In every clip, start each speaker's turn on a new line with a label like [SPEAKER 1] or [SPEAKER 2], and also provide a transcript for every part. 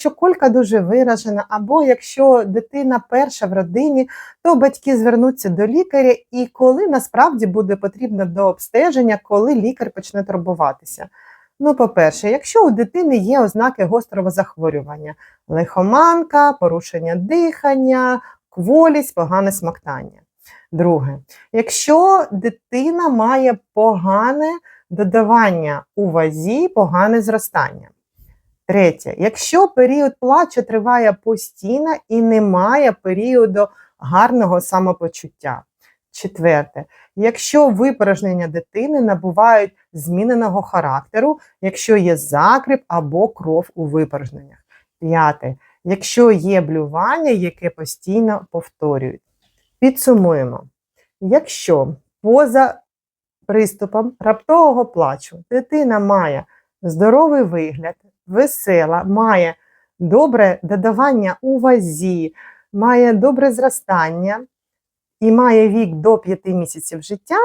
[SPEAKER 1] Якщо колька дуже виражена, або якщо дитина перша в родині, то батьки звернуться до лікаря, і коли насправді буде потрібно до обстеження, коли лікар почне турбуватися. Ну, по-перше, якщо у дитини є ознаки гострого захворювання, лихоманка, порушення дихання, кволість, погане смоктання. Друге, якщо дитина має погане додавання у вазі, погане зростання. Третє, якщо період плачу триває постійно і немає періоду гарного самопочуття. Четверте, якщо випорожнення дитини набувають зміненого характеру, якщо є закріп або кров у випорожненнях. П'яте, якщо є блювання, яке постійно повторюють. Підсумуємо, якщо поза приступом раптового плачу дитина має здоровий вигляд, весела, має добре додавання у вазі, має добре зростання і має вік до 5 місяців життя,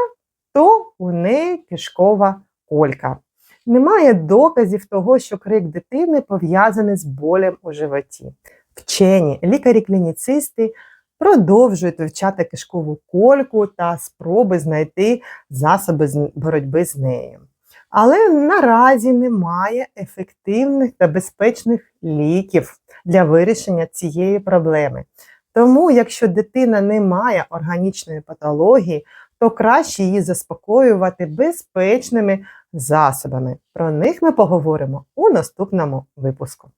[SPEAKER 1] то у неї кишкова колька. Немає доказів того, що крик дитини пов'язаний з болем у животі. Вчені, лікарі-клініцисти продовжують вивчати кишкову кольку та спроби знайти засоби боротьби з нею. Але наразі немає ефективних та безпечних ліків для вирішення цієї проблеми. Тому, якщо дитина не має органічної патології, то краще її заспокоювати безпечними засобами. Про них ми поговоримо у наступному випуску.